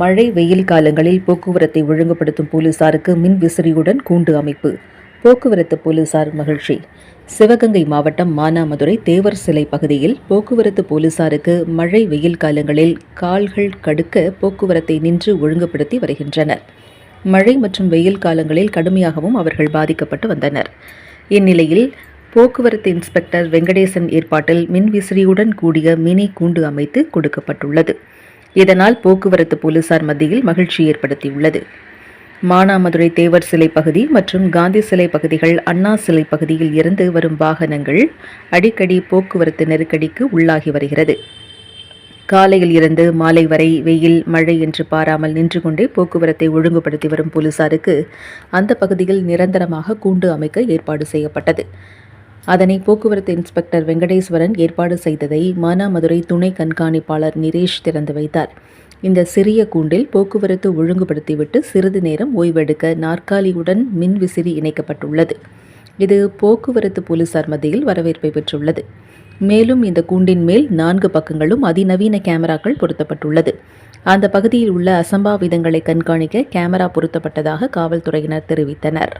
மழை வெயில் காலங்களில் போக்குவரத்தை ஒழுங்குபடுத்தும் போலீசாருக்கு மின் விசிறியுடன் கூண்டு அமைப்பு. போக்குவரத்து போலீசார் மகிழ்ச்சி. சிவகங்கை மாவட்டம் மானாமதுரை தேவர் சிலை பகுதியில் போக்குவரத்து போலீசாருக்கு மழை வெயில் காலங்களில் கால்கள் கடுக்க போக்குவரத்தை நின்று ஒழுங்குபடுத்தி வருகின்றனர். மழை மற்றும் வெயில் காலங்களில் கடுமையாகவும் அவர்கள் பாதிக்கப்பட்டு வந்தனர். இந்நிலையில் போக்குவரத்து இன்ஸ்பெக்டர் வெங்கடேசன் ஏற்பாட்டில் மின்விசிறியுடன் கூடிய மினி கூண்டு அமைத்து கொடுக்கப்பட்டுள்ளது. இதனால் போக்குவரத்து போலீசார் மத்தியில் மகிழ்ச்சி ஏற்படுத்தியுள்ளது. மானாமதுரை தேவர் சிலை பகுதி மற்றும் காந்தி சிலை பகுதிகள் அண்ணா சிலை பகுதியில் இருந்து வரும் வாகனங்கள் அடிக்கடி போக்குவரத்து நெருக்கடிக்கு உள்ளாகி வருகிறது. காலையில் இருந்து மாலை வரை வெயில் மழை என்று பாராமல் நின்று கொண்டே போக்குவரத்தை ஒழுங்குபடுத்தி வரும் போலீசாருக்கு அந்த பகுதியில் நிரந்தரமாக கூண்டு அமைக்க ஏற்பாடு செய்யப்பட்டது. அதனை போக்குவரத்து இன்ஸ்பெக்டர் வெங்கடேஸ்வரன் ஏற்பாடு செய்ததை மானாமதுரை துணை கண்காணிப்பாளர் நிரேஷ் திறந்து வைத்தார். இந்த சிறிய கூண்டில் போக்குவரத்து ஒழுங்குபடுத்திவிட்டு சிறிது நேரம் ஓய்வெடுக்க நாற்காலியுடன் மின்விசிறி இணைக்கப்பட்டுள்ளது. இது போக்குவரத்து போலீசார் மத்தியில் வரவேற்பை பெற்றுள்ளது. மேலும் இந்த கூண்டின் மேல் நான்கு பக்கங்களும் அதிநவீன கேமராக்கள் பொருத்தப்பட்டுள்ளது. அந்த பகுதியில் உள்ள அசம்பாவிதங்களை கண்காணிக்க கேமரா பொருத்தப்பட்டதாக காவல்துறையினர் தெரிவித்தனர்.